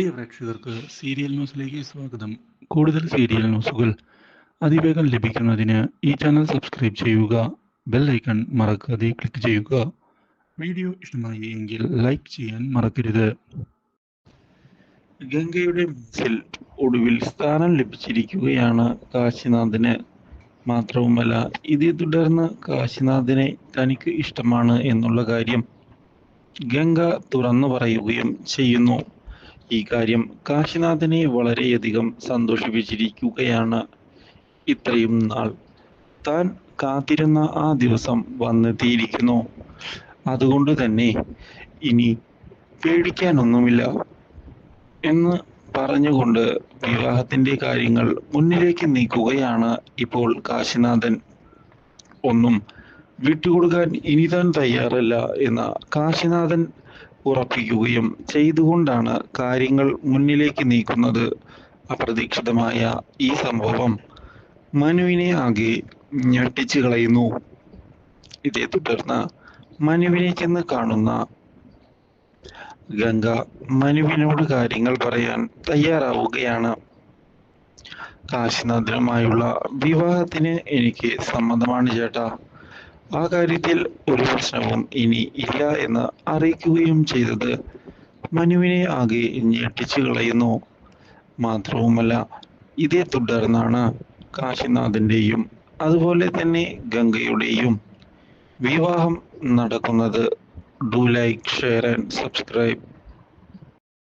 പ്രിയ പ്രേക്ഷകർക്ക് സീരിയൽ ന്യൂസിലേക്ക് സ്വാഗതം. കൂടുതൽ സീരിയൽ ന്യൂസുകൾ അതിവേഗം ലഭിക്കുന്നതിന് ഈ ചാനൽ സബ്സ്ക്രൈബ് ചെയ്യുക ബെൽ ഐക്കൺ മറക്കാതെ ക്ലിക്ക് ചെയ്യുക. വീഡിയോ ഇഷ്ടമായി എങ്കിൽ ലൈക്ക് ചെയ്യാൻ മറക്കരുത്. ഗംഗയുടെ മനസ്സിൽ ഒടുവിൽ സ്ഥാനം ലഭിച്ചിരിക്കുകയാണ് കാശിനാഥിന്. മാത്രവുമല്ല ഇതേ തുടർന്ന് കാശിനാഥിനെ തനിക്ക് ഇഷ്ടമാണ് എന്നുള്ള കാര്യം ഗംഗ തുറന്നു പറയുകയും ചെയ്യുന്നു. ഈ കാര്യം കാശിനാഥനെ വളരെയധികം സന്തോഷിപ്പിച്ചിരിക്കുകയാണ് ഇത്രയും നാൾ. താൻ കാത്തിരുന്ന ആ ദിവസം വന്നെത്തിയിരിക്കുന്നു. അതുകൊണ്ട് തന്നെ ഇനി പേടിക്കാനൊന്നുമില്ല എന്ന് പറഞ്ഞുകൊണ്ട് വിവാഹത്തിന്റെ കാര്യങ്ങൾ മുന്നിലേക്ക് നീക്കുകയാണ് ഇപ്പോൾ കാശിനാഥൻ. ഒന്നും വിട്ടുകൊടുക്കാൻ ഇനി താൻ തയ്യാറല്ല എന്ന കാശിനാഥൻ ഉറപ്പിക്കുകയും ചെയ്തുകൊണ്ടാണ് കാര്യങ്ങൾ മുന്നിലേക്ക് നീക്കുന്നത് അപ്രതീക്ഷിതമായ ഈ സംഭവം. മനുവിനെ ആകെ ഞെട്ടിച്ചു കളയുന്നു. ഇതേ തുടർന്ന് മനുവിനെ ചെന്ന് കാണുന്ന ഗംഗ മനുവിനോട് കാര്യങ്ങൾ പറയാൻ തയ്യാറാവുകയാണ്. കാശിനാഥനുമായുള്ള വിവാഹത്തിന് എനിക്ക് സമ്മതമാണ് ചേട്ടാ. ആ കാര്യത്തിൽ ഒരു പ്രശ്നവും ഇനി ഇല്ല എന്ന് അറിയിക്കുകയും ചെയ്തത് മനുവിനെ ആകെ ഞെട്ടിച്ചു കളയുന്നു. മാത്രവുമല്ല ഇതേ തുടർന്നാണ് കാശിനാഥന്റെയും അതുപോലെ തന്നെ ഗംഗയുടെയും വിവാഹം നടക്കുന്നത്. Do like share and subscribe.